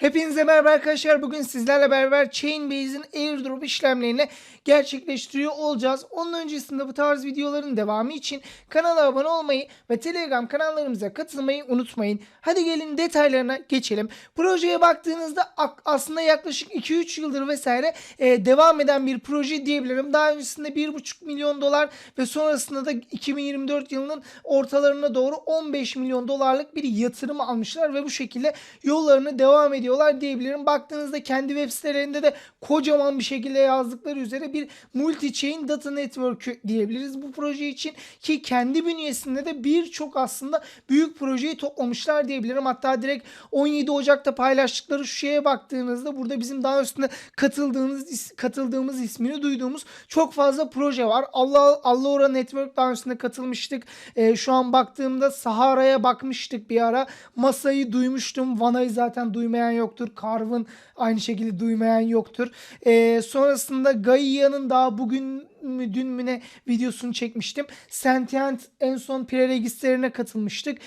Hepinize merhaba arkadaşlar. Bugün sizlerle beraber Chainbase'in airdrop işlemlerini gerçekleştiriyor olacağız. Onun öncesinde bu tarz videoların devamı için kanala abone olmayı ve Telegram kanallarımıza katılmayı unutmayın. Hadi gelin detaylarına geçelim. Projeye baktığınızda ak- aslında yaklaşık 2-3 yıldır vesaire e, devam eden bir proje diyebilirim. Daha öncesinde 1,5 milyon dolar ve sonrasında da 2024 yılının ortalarına doğru 15 milyon dolarlık bir yatırım almışlar ve bu şekilde yollarını devam ediyorlar diyebilirim. Baktığınızda kendi web sitelerinde de kocaman bir şekilde yazdıkları üzere bir multi-chain data network diyebiliriz bu proje için ki kendi bünyesinde de birçok aslında büyük projeyi toplamışlar diyebilirim. Hatta direkt 17 Ocak'ta paylaştıkları şu şeye baktığınızda burada bizim daha üstünde katıldığımız katıldığımız ismini duyduğumuz çok fazla proje var. Allah Allora Network daha üstünde katılmıştık. Ee, şu an baktığımda Sahara'ya bakmıştık bir ara. Masa'yı duymuştum. Vana'yı zaten duymayan yoktur. Carvin aynı şekilde duymayan yoktur. Ee, sonrasında Gaia'nın daha bugün mü dün mü ne videosunu çekmiştim. Sentient en son pre-registerine katılmıştık.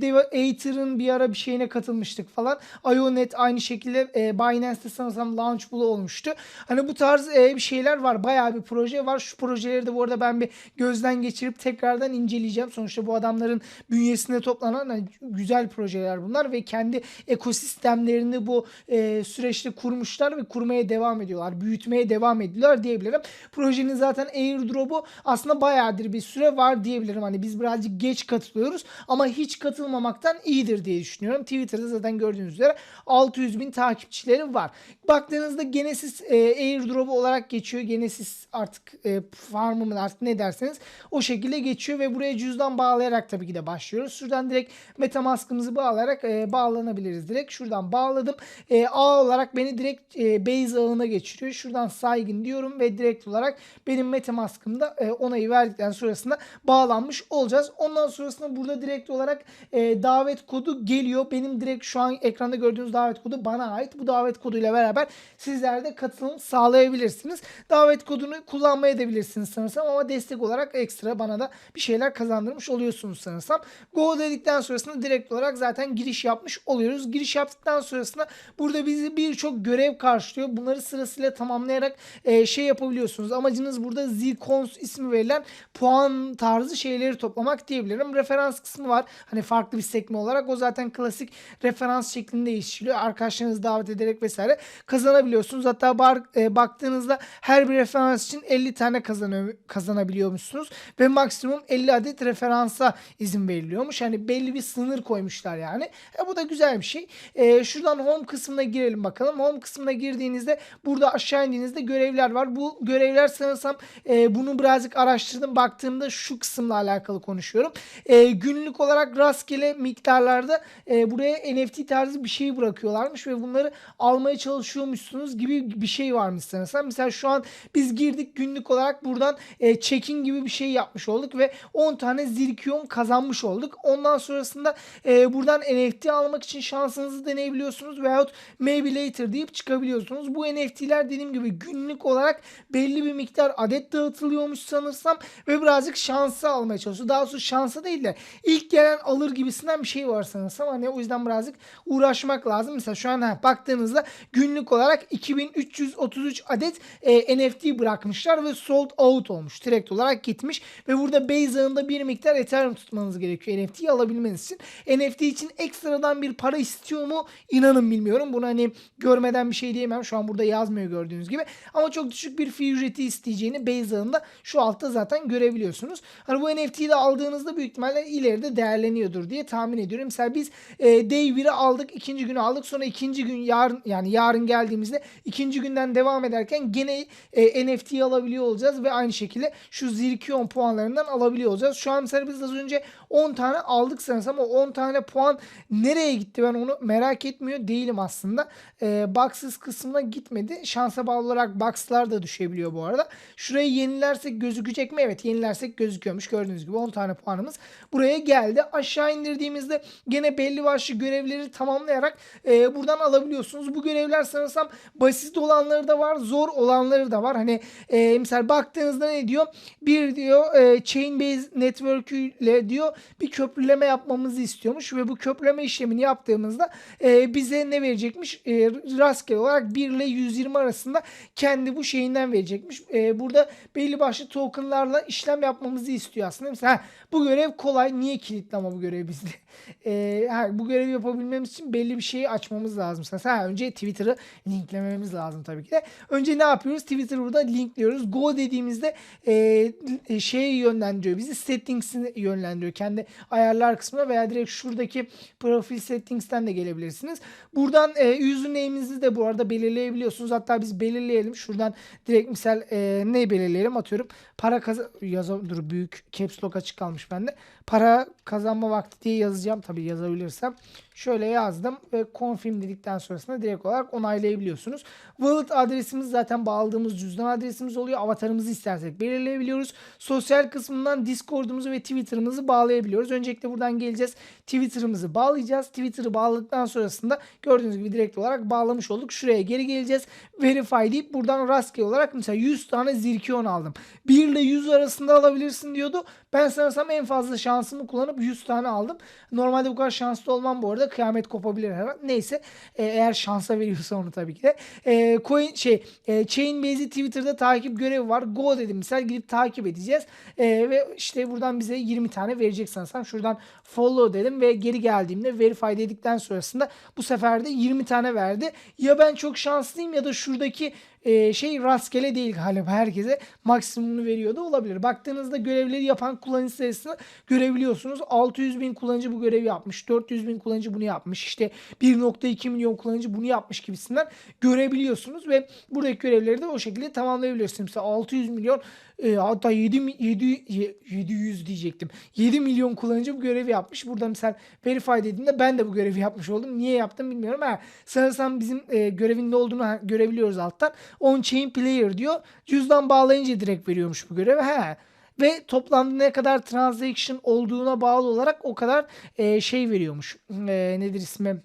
Deva Aether'ın bir ara bir şeyine katılmıştık falan. Ionet aynı şekilde e, Binance'te sanırsam Launchpool olmuştu. Hani bu tarz e, bir şeyler var. Bayağı bir proje var. Şu projeleri de bu arada ben bir gözden geçirip tekrardan inceleyeceğim. Sonuçta bu adamların bünyesinde toplanan hani güzel projeler bunlar ve kendi ekosistemlerini bu e, süreçte kurmuşlar ve kurmaya devam ediyorlar. Büyütmeye devam ediyorlar diyebilirim. Projenin zaten airdrop'u aslında bayağıdır bir süre var diyebilirim. Hani biz birazcık geç katılıyoruz ama hiç katılmamaktan iyidir diye düşünüyorum. Twitter'da zaten gördüğünüz üzere 600 bin takipçileri var. Baktığınızda Genesis e, airdrop'u olarak geçiyor. Genesis artık e, farmı mı artık ne derseniz o şekilde geçiyor ve buraya cüzdan bağlayarak tabii ki de başlıyoruz. Şuradan direkt Metamask'ımızı bağlayarak e, bağlanabiliriz direkt. Şuradan bağladım. E, ağ olarak beni direkt e, base ağına geçiriyor. Şuradan saygın diyorum ve direkt olarak benim Metamask'ımda e, onayı verdikten sonrasında bağlanmış olacağız. Ondan sonrasında burada direkt olarak e, davet kodu geliyor. Benim direkt şu an ekranda gördüğünüz davet kodu bana ait. Bu davet koduyla beraber sizler de katılım sağlayabilirsiniz. Davet kodunu kullanmaya da bilirsiniz sanırsam ama destek olarak ekstra bana da bir şeyler kazandırmış oluyorsunuz sanırsam. Go dedikten sonrasında direkt olarak zaten giriş yapmış oluyoruz. Giriş yaptıktan sonrasında burada bizi birçok görev karşılıyor. Bunları sırasıyla tamamlayarak e, şey yapabiliyorsunuz. Amacınız burada Zcons ismi verilen puan tarzı şeyleri toplamak diyebilirim. Referans kısmı var. Hani farklı bir sekme olarak o zaten klasik referans şeklinde işliyor. Arkadaşlarınızı davet ederek vesaire kazanabiliyorsunuz. Hatta bar, e, baktığınızda her bir referans için 50 tane kazanıyor, kazanabiliyormuşsunuz ve maksimum 50 adet referansa izin veriliyormuş. Hani belli bir sınır koymuşlar yani. E, bu da güzel bir şey. E, şuradan home kısmına girelim bakalım. Home kısmına girdiğinizde burada aşağı indiğinizde görevler var. Bu görevler sanırsam e, bunu birazcık araştırdım. Baktığımda şu kısımla alakalı konuşuyorum. E, günlük olarak rastgele miktarlarda e, buraya NFT tarzı bir şey bırakıyorlarmış ve bunları almaya çalışıyormuşsunuz gibi bir şey varmış sanırsam. Mesela şu an biz girdik günlük olarak buradan e, check-in gibi bir şey yapmış olduk ve 10 tane zirkiyon kazanmış olduk. Ondan sonrasında e, buradan NFT almak için şansınızı deneyebiliyorsunuz veyahut maybe later deyip çıkabiliyorsunuz. Bu NFT'ler dediğim gibi günlük olarak belli bir miktar adet dağıtılıyormuş sanırsam ve birazcık şansı almaya çalışıyor. Daha doğrusu şansa değil de ilk gelen alır gibisinden bir şey var sanırsam. Hani o yüzden birazcık uğraşmak lazım. Mesela şu an ha, baktığınızda günlük olarak 2333 adet e, NFT bırakmışlar ve sold out olmuş. Direkt olarak gitmiş ve burada base ağında bir miktar Ethereum tutmanız gerekiyor NFT'yi alabilmeniz için. NFT için ekstradan bir para istiyor mu? İnanın bilmiyorum. Bunu hani görmeden bir şey diyemem. Şu an burada yazmıyor gördüğünüz gibi. Ama çok düşük bir fee ücreti isteyeceğini base ağında şu altta zaten görebiliyorsunuz. Hani bu NFT'yi de aldığınızda büyük ihtimalle ileride değerleniyordur diye tahmin ediyorum. Mesela biz e, day 1'i aldık, ikinci günü aldık. Sonra ikinci gün yarın yani yarın geldiğimizde ikinci günden devam ederken gene e, NFT'yi alabiliyor olacağız ve aynı şekilde şu Zirkion puanlarından alabiliyor olacağız. Şu an mesela biz az önce 10 tane aldık sanırsam ama 10 tane puan nereye gitti ben onu merak etmiyor değilim aslında. E, boxes kısmına gitmedi. Şansa bağlı olarak boxlar da düşebiliyor bu arada. Şurayı yenilersek gözükecek mi? Evet yenilersek gözüküyormuş. Gördüğünüz gibi 10 tane puanımız buraya geldi. Aşağı indirdiğimizde gene belli başlı görevleri tamamlayarak e, buradan alabiliyorsunuz. Bu görevler sanırsam basit olanları da var, zor olanları da var. Hani e, misal baktığınızda ne diyor? Bir diyor e, Chainbase Network ile diyor bir köprüleme yapmamızı istiyormuş ve bu köprüleme işlemini yaptığımızda e, bize ne verecekmiş? E, rastgele olarak 1 ile 120 arasında kendi bu şeyinden verecekmiş. E, burada belli başlı tokenlarla işlem yapmamızı istiyor aslında. Mesela ha, bu görev kolay. Niye kilitli ama bu görev bizde? E, bu görevi yapabilmemiz için belli bir şeyi açmamız lazım. Mesela ha, önce Twitter'ı linklememiz lazım tabii ki de. Önce ne yapıyoruz? Twitter'ı burada linkliyoruz. Go dediğimizde e, şeye yönlendiriyor. Bizi settings'ini yönlendiriyor. Kendi ayarlar kısmına veya direkt şuradaki profil settings'ten de gelebilirsiniz. Buradan e, username'inizi de bu arada belirleyebiliyorsunuz. Hatta biz belirleyelim. Şuradan direkt misal e, ne belirleyelim? Atıyorum para kazan... Yazam... Dur büyük caps lock açık kalmış bende. Para kazanma vakti diye yazacağım. Tabii yazabilirsem. Şöyle yazdım ve confirm dedikten sonrasında direkt olarak onaylayabiliyorsunuz. Wallet adresimiz zaten bağladığımız cüzdan adresimiz oluyor. Avatarımızı istersek belirleyebiliyoruz. Sosyal kısmından Discord'umuzu ve Twitter'ımızı bağlayabiliyoruz. Öncelikle buradan geleceğiz. Twitter'ımızı bağlayacağız. Twitter'ı bağladıktan sonrasında gördüğünüz gibi direkt olarak bağlamış olduk. Şuraya geri geleceğiz. Verify deyip buradan rastgele olarak mesela 100 tane zirkiyon aldım. 1 ile 100 arasında alabilirsin diyordu. Ben sanırsam en fazla şansımı kullanıp 100 tane aldım. Normalde bu kadar şanslı olmam bu arada. Kıyamet kopabilir her an. Neyse e, eğer şansa veriyorsa onu tabii ki de. E, coin şey e, Chainbase'i Twitter'da takip görevi var. Go dedim misal gidip takip edeceğiz. E, ve işte buradan bize 20 tane verecek sanırsam. Şuradan follow dedim ve geri geldiğimde verify dedikten sonrasında bu sefer de 20 tane verdi. Ya ben çok şanslıyım ya da şuradaki e, şey rastgele değil galiba herkese maksimumunu veriyor da olabilir. Baktığınızda görevleri yapan kullanıcı sayısını görebiliyorsunuz. 600 bin kullanıcı bu görevi yapmış. 400 bin kullanıcı bunu yapmış. İşte 1.2 milyon kullanıcı bunu yapmış gibisinden görebiliyorsunuz ve buradaki görevleri de o şekilde tamamlayabiliyorsunuz. Mesela 600 milyon e, hatta 7, mi- 7, 700 diyecektim. 7 milyon kullanıcı bu görevi yapmış. Burada mesela verify dediğimde ben de bu görevi yapmış oldum. Niye yaptım bilmiyorum. Ha, sanırsam bizim e, görevin ne olduğunu görebiliyoruz alttan. On chain player diyor. Cüzdan bağlayınca direkt veriyormuş bu görevi. Ha. Ve toplamda ne kadar transaction olduğuna bağlı olarak o kadar e, şey veriyormuş. E, nedir ismi?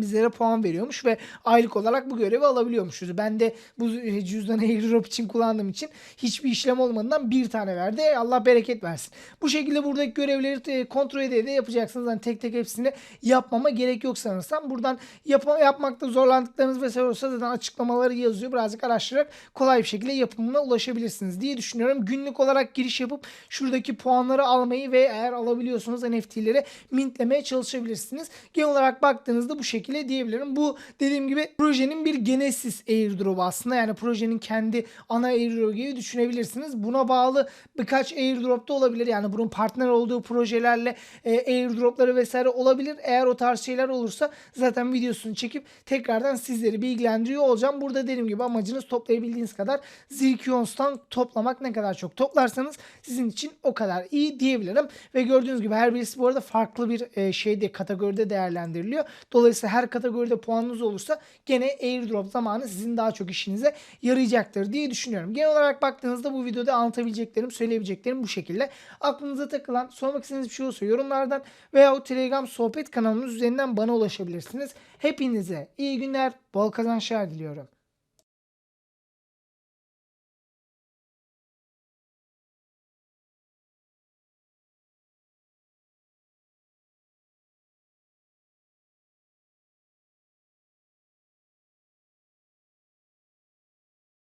Bizlere puan veriyormuş ve aylık olarak bu görevi alabiliyormuşuz. Ben de bu cüzdanı airdrop için kullandığım için hiçbir işlem olmadan bir tane verdi. Allah bereket versin. Bu şekilde buradaki görevleri e, kontrol ede de yapacaksınız. Yani tek tek hepsini yapmama gerek yok sanırsam. Buradan yap yapmakta zorlandıklarınız vesaire olsa zaten açıklamaları yazıyor. Birazcık araştırarak kolay bir şekilde yapımına ulaşabilirsiniz diye düşünüyorum. Günlük olarak giriş yapıp şuradaki puanları almayı ve eğer alabiliyorsanız NFT'leri mintlemeye çalışabilirsiniz. Genel olarak baktığınızda bu şekilde diyebilirim. Bu dediğim gibi projenin bir genesis airdrop aslında. Yani projenin kendi ana airdrop gibi düşünebilirsiniz. Buna bağlı birkaç airdrop da olabilir. Yani bunun partner olduğu projelerle e, airdropları vesaire olabilir. Eğer o tarz şeyler olursa zaten videosunu çekip tekrardan sizleri bilgilendiriyor olacağım. Burada dediğim gibi amacınız toplayabildiğiniz kadar Zirkions'tan toplamak ne kadar çok toplarsanız sizin için o kadar iyi diyebilirim. Ve gördüğünüz gibi her birisi bu arada farklı bir e, şeyde kategoride değerlendiriliyor. Dolayısıyla her kategoride puanınız olursa gene airdrop zamanı sizin daha çok işinize yarayacaktır diye düşünüyorum. Genel olarak baktığınızda bu videoda anlatabileceklerim, söyleyebileceklerim bu şekilde. Aklınıza takılan, sormak istediğiniz bir şey olursa yorumlardan veya o Telegram sohbet kanalımız üzerinden bana ulaşabilirsiniz. Hepinize iyi günler, bol kazançlar diliyorum.